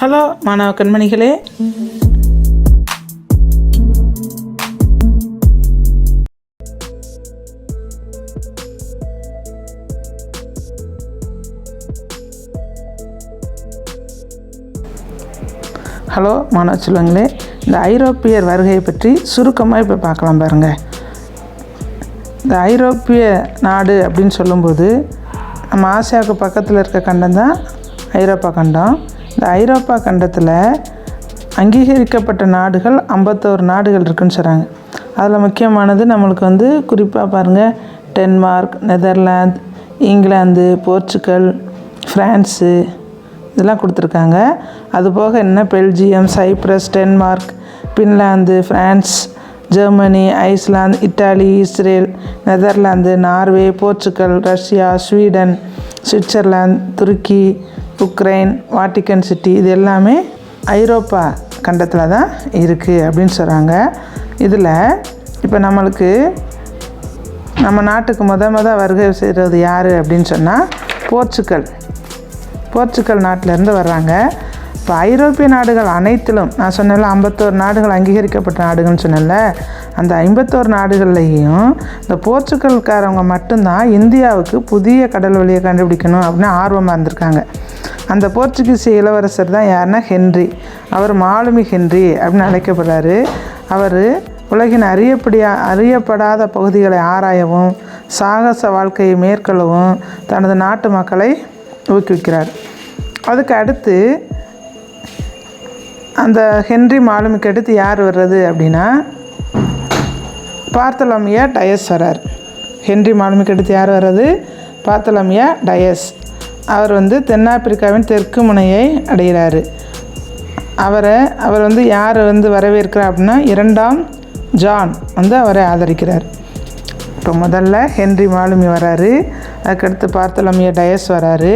Hello மாணவ கண்மணிகளே. Hello மாணவ செல்வங்களே. இந்த ஐரோப்பியர் வருகையை பற்றி சுருக்கமாக இப்போ பார்க்கலாம் பாருங்கள் இந்த ஐரோப்பிய நாடு அப்படின்னு சொல்லும்போது நம்ம ஆசியாவுக்கு பக்கத்தில் இருக்க கண்டம் தான் ஐரோப்பா கண்டம். இந்த ஐரோப்பா கண்டத்தில் அங்கீகரிக்கப்பட்ட நாடுகள் ஐம்பத்தோரு நாடுகள் இருக்குன்னு சொல்கிறாங்க அதில் முக்கியமானது நம்மளுக்கு வந்து குறிப்பாக பாருங்கள் Denmark Netherlands England Portugal France இதெல்லாம் கொடுத்துருக்காங்க. அதுபோக என்ன? Belgium Cyprus Denmark Finland France Germany Iceland Italy Israel Netherlands Norway Portugal Russia Sweden Switzerland துருக்கி உக்ரைன் வாட்டிக்கன் சிட்டி இது எல்லாமே ஐரோப்பா கண்டத்தில் தான் இருக்குது அப்படின்னு சொல்கிறாங்க இதில் இப்போ நம்மளுக்கு நம்ம நாட்டுக்கு முத முத வருகை செய்கிறது யார் அப்படின்னு சொன்னால் போர்ச்சுக்கல் போர்ச்சுக்கல் நாட்டிலேருந்து வர்றாங்க. இப்போ ஐரோப்பிய நாடுகள் அனைத்திலும் நான் சொன்னல ஐம்பத்தோரு நாடுகள் அங்கீகரிக்கப்பட்ட நாடுகள்னு சொன்னேன்ல அந்த ஐம்பத்தோரு நாடுகள்லையும் இந்த போர்ச்சுகல்காரவங்க மட்டும்தான் இந்தியாவுக்கு புதிய கடல் வழியை கண்டுபிடிக்கணும் அப்படின்னு ஆர்வமாக இருந்திருக்காங்க. அந்த போர்ச்சுகீஸ் இளவரசர் தான் யாருன்னா ஹென்றி. அவர் மாலுமி ஹென்றி அப்படின்னு அழைக்கப்படுறாரு. அவர் உலகின் அறியப்படியா அறியப்படாத பகுதிகளை ஆராயவும் சாகச வாழ்க்கையை மேற்கொள்ளவும் தனது நாட்டு மக்களை ஊக்குவிக்கிறார். அதுக்கு அடுத்து அந்த ஹென்றி மாலுமிக்கு அடுத்து யார் வர்றது அப்படின்னா பார்த்தலமியா டயஸ் வரார். ஹென்றி மாலுமிக்கு அடுத்து யார் வர்றது? பார்த்தலமியா டயஸ். அவர் வந்து தென்னாப்பிரிக்காவின் தெற்கு முனையை அடைகிறார். அவரை அவர் வந்து யார் வந்து வரவேற்கிறார் அப்படின்னா இரண்டாம் ஜான் வந்து அவரை ஆதரிக்கிறார். இப்போ முதல்ல ஹென்றி மாலுமி வராரு. அதுக்கடுத்து பார்த்தலமிய டயஸ் வராரு.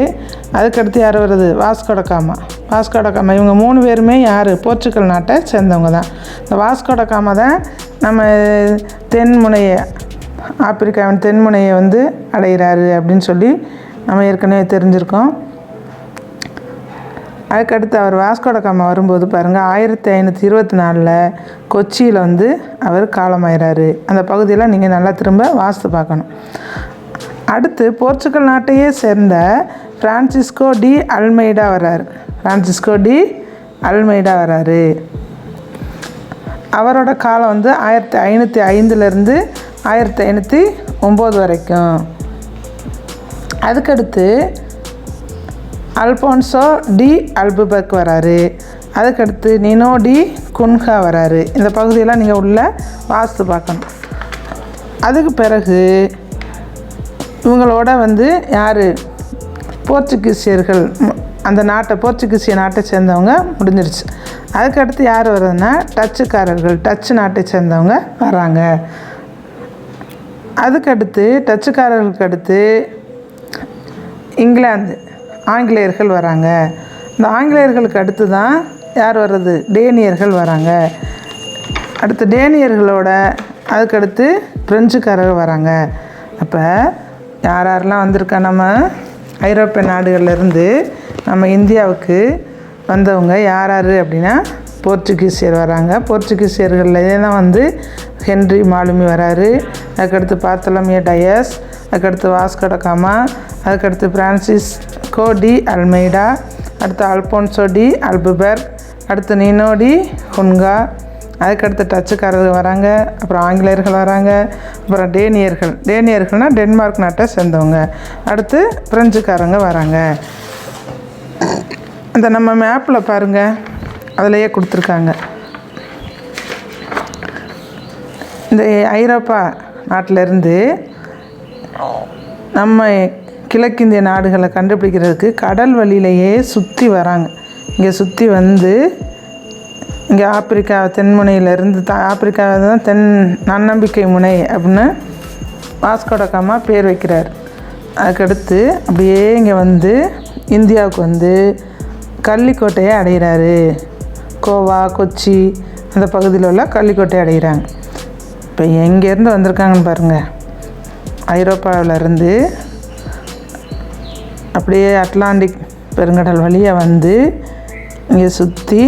அதுக்கடுத்து யார் வருது வாஸ்கோடகாமா வாஸ்கோடகாமா இவங்க மூணு பேருமே யார்? போர்ச்சுகல் நாட்டை சேர்ந்தவங்க தான். இந்த வாஸ்கோடகாமா தான் நம்ம தென்முனையை ஆப்பிரிக்காவின் தென்முனையை வந்து அடைகிறாரு அப்படின்னு சொல்லி நம்ம ஏற்கனவே தெரிஞ்சிருக்கோம். அதுக்கடுத்து அவர் வாஸ்கோடகாமா வரும்போது பாருங்கள் ஆயிரத்தி ஐநூற்றி இருபத்தி நாலில் கொச்சியில் வந்து அவர் காலமாயிறாரு. அந்த பகுதியில் நீங்கள் நல்லா திரும்ப வாஸ்து பார்க்கணும். அடுத்து போர்ச்சுகல் நாட்டையே சேர்ந்த ஃப்ரான்சிஸ்கோ டி அல்மைடா வர்றாரு. பிரான்சிஸ்கோ டி அல்மைடா வராரு. அவரோட காலம் வந்து ஆயிரத்தி ஐநூற்றி ஐந்துலேருந்து ஆயிரத்தி ஐநூற்றி ஒம்பது வரைக்கும். அதுக்கடுத்து அல்போன்சோ டி அல்புபர்க் வராரு. அதுக்கடுத்து நினோ டி குன்ஹா வராரு. இந்த பகுதியெல்லாம் நீங்கள் உள்ள வாஸ்து பார்க்கணும். அதுக்கு பிறகு இவங்களோட வந்து யார்? போர்ச்சுகீசியர்கள் அந்த நாட்டை போர்ச்சுகீசிய நாட்டை சேர்ந்தவங்க முடிஞ்சிருச்சு. அதுக்கடுத்து யார் வர்றதுன்னா டச்சுக்காரர்கள் டச்சு நாட்டை சேர்ந்தவங்க வராங்க அதுக்கடுத்து டச்சுக்காரர்களுக்கு அடுத்து இங்கிலாந்து ஆங்கிலேயர்கள் வராங்க. இந்த ஆங்கிலேயர்களுக்கு அடுத்து தான் யார் வர்றது? டேனியர்கள் வராங்க. அடுத்து டேனியர்களோட அதுக்கடுத்து பிரெஞ்சுக்காரர் வராங்க. அப்போ யார் யாரெல்லாம் வந்திருக்கா நம்ம? ஐரோப்பிய நாடுகள்லேருந்து நம்ம இந்தியாவுக்கு வந்தவங்க யார் யார் அப்படின்னா போர்ச்சுகீசியர் வராங்க. போர்ச்சுகீசியர்கள்லேயே தான் வந்து ஹென்றி மாலுமி வராரு. அதுக்கடுத்து பார்த்தலமிய டயஸ் அதுக்கடுத்து வாஸ்கோடகாமா அதுக்கடுத்து பிரான்சிஸ் கோ டி அல்மெய்டா அடுத்து அல்போன்சோ டி அல்புபர்க் அடுத்து நீனோ டி ஹுன்கா அதுக்கடுத்து டச்சுக்காரர்கள் வராங்க. அப்புறம் ஆங்கிலேயர்கள் வராங்க. அப்புறம் டேனியர்கள். டேனியர்கள்னால் டென்மார்க் நாட்டை சேர்ந்தவங்க. அடுத்து பிரெஞ்சுக்காரங்க வராங்க. அந்த நம்ம மேப்பில் பாருங்கள் அதிலையே கொடுத்துருக்காங்க. இந்த ஐரோப்பா நாட்டிலேருந்து நம்ம கிழக்கிந்திய நாடுகளை கண்டுபிடிக்கிறதுக்கு கடல் வழியிலையே சுற்றி வராங்க. இங்கே சுற்றி வந்து இங்கே ஆப்பிரிக்கா தென்முனையிலேருந்து த ஆப்பிரிக்காவை தான் தென் நன்னம்பிக்கை முனை அப்படின்னு வாஸ்கோடகமாக பேர் வைக்கிறார். அதுக்கடுத்து அப்படியே இங்கே வந்து இந்தியாவுக்கு வந்து கள்ளிக்கோட்டையை அடைகிறாரு கோவா கொச்சி அந்த பகுதியில் உள்ள கள்ளிக்கோட்டையை அடைகிறாங்க இப்போ எங்கேருந்து வந்திருக்காங்கன்னு பாருங்கள் ஐரோப்பாவிலேருந்து அப்படியே அட்லாண்டிக் பெருங்கடல் வழியாக வந்து இங்கே சுற்றி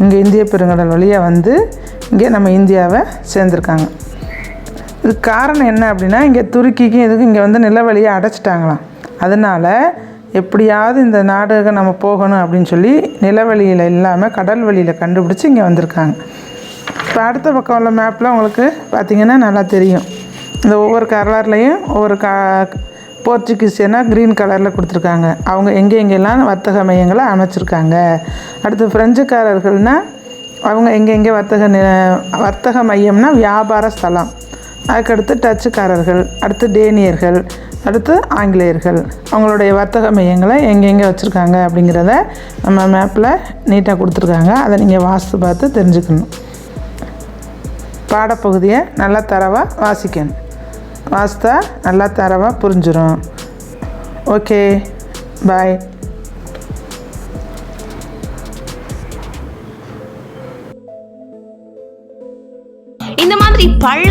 இங்கே இந்திய பெருங்கடல் வழியாக வந்து இங்கே நம்ம இந்தியாவை சேர்ந்துருக்காங்க. இதுக்கு காரணம் என்ன அப்படின்னா இங்கே துருக்கிக்கும் எதுக்கும் இங்கே வந்து நிலவழியை அடைச்சிட்டாங்களாம். அதனால் எப்படியாவது இந்த நாடுக நம்ம போகணும் அப்படின்னு சொல்லி நிலவழியில் இல்லாமல் கடல் வழியில் கண்டுபிடிச்சி இங்கே வந்திருக்காங்க. இப்போ அடுத்த பக்கம் உள்ள மேப்பில் உங்களுக்கு பார்த்தீங்கன்னா நல்லா தெரியும். இந்த ஒவ்வொரு கலர்லேயும் ஒவ்வொரு கா போர்ச்சுகீசியனா க்ரீன் கலரில் கொடுத்துருக்காங்க. அவங்க எங்கே எங்கெல்லாம் வர்த்தக மையங்களை அமைச்சிருக்காங்க. அடுத்து ஃப்ரெஞ்சுக்காரர்கள்னால் அவங்க எங்கெங்கே வர்த்தக நி வர்த்தக மையம்னா வியாபார ஸ்தலம். அதுக்கடுத்து டச்சுக்காரர்கள் அடுத்து டேனியர்கள் அடுத்து ஆங்கிலேயர்கள். அவங்களுடைய வர்த்தக மையங்களை எங்கெங்கே வச்சுருக்காங்க அப்படிங்கிறத நம்ம மேப்பில் நீட்டாக கொடுத்துருக்காங்க. அதை நீங்கள் வாசித்து பார்த்து தெரிஞ்சுக்கணும். பாடப்பகுதியை நல்லா தரவாக வாசிக்கணும். வாசித்தா நல்லா தரவாக புரிஞ்சிடும் ஓகே பாய் இந்த மாதிரி பல